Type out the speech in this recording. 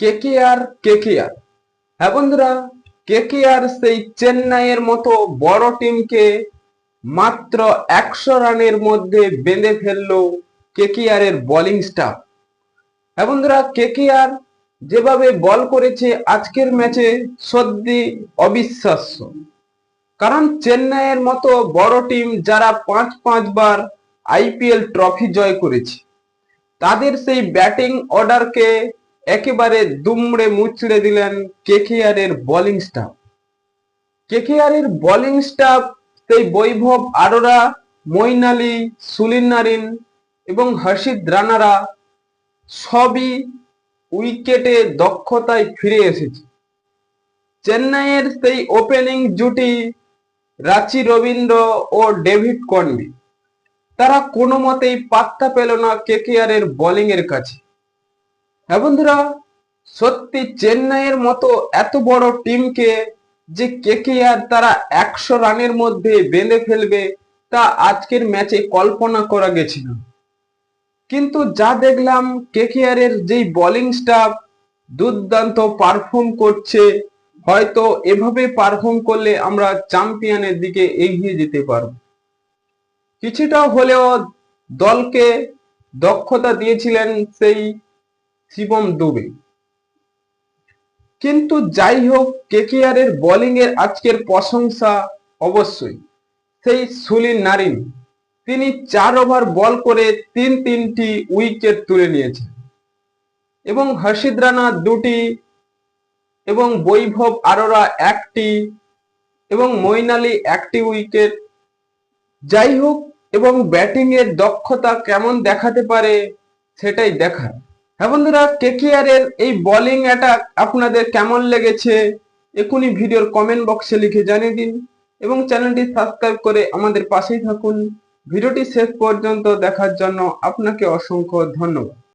KKR KKR হ্যাঁ বন্ধুরা KKR সেই চেন্নাইয়ের মতো বড় টিমকে মাত্র একশো রানের মধ্যে বেঁধে ফেলল কেকেআর এর বোলিং স্টাফ হ্যাঁ বন্ধুরা কেকেআর যেভাবে বল করেছে আজকের ম্যাচে সত্যি অবিশ্বাস্য। কারণ চেন্নাইয়ের মতো বড় টিম যারা পাঁচ পাঁচবার আইপিএল ট্রফি জয় করেছে, তাদের সেই ব্যাটিং অর্ডারকে একেবারে দুমড়ে মুচড়ে দিলেন কেকেআর এর বোলিং স্টাফ কেকেআর এর বোলিং স্টাফ সেই বৈভব আরোরা মইন আলী সুলিন নারিন এবং হর্ষিত রানারা সবই উইকেটে দক্ষতায় ফিরে এসেছে। চেন্নাইয়ের সেই ওপেনিং জুটি রাচি রবীন্দ্র ও ডেভিড কনবি তারা কোনো মতেই পাত্তা পেল না কেকেআর এর বোলিং এর কাছে। হ্যাঁ বন্ধুরা, সত্যি চেন্নাইয়ের মতো এত বড় টিমকে যে কেকেআর তারা একশো রানের মধ্যে বেঁধে ফেলবে, তা আজকের ম্যাচে কল্পনা করা গেছিল। কিন্তু যা দেখলাম কেকেআর এর যেই বোলিং স্টাফ দুর্দান্ত পারফর্ম করছে, হয়তো এভাবে পারফর্ম করলে আমরা চ্যাম্পিয়নের দিকে এগিয়ে যেতে পারব। কিছুটা হলেও দলকে দক্ষতা দিয়েছিলেন সেই শিবম দুবে কিন্তু যাই হোক কেকেআর এর বোলিং এর আজকের প্রশংসা অবশ্যই। সেই সুলিন নারিন, তিনি চার ওভার বল করে তিন তিনটি উইকেট তুলে নিয়েছেন। এবং হর্ষিদ রানা দুটি এবং বৈভব আরোরা একটি এবং মইন একটি উইকেট। যাই হোক এবং ব্যাটিং এর দক্ষতা কেমন দেখাতে পারে সেটাই দেখার। হ্যাঁ বন্ধুরা কেকেআর এর এই বোলিং অ্যাটাক আপনাদের কেমন লেগেছে? এখনই ভিডিওর কমেন্ট বক্সে লিখে জানিয়ে দিন এবং চ্যানেলটি সাবস্ক্রাইব করে আমাদের পাশেই থাকুন। ভিডিওটি শেষ পর্যন্ত দেখার জন্য আপনাকে অসংখ্য ধন্যবাদ।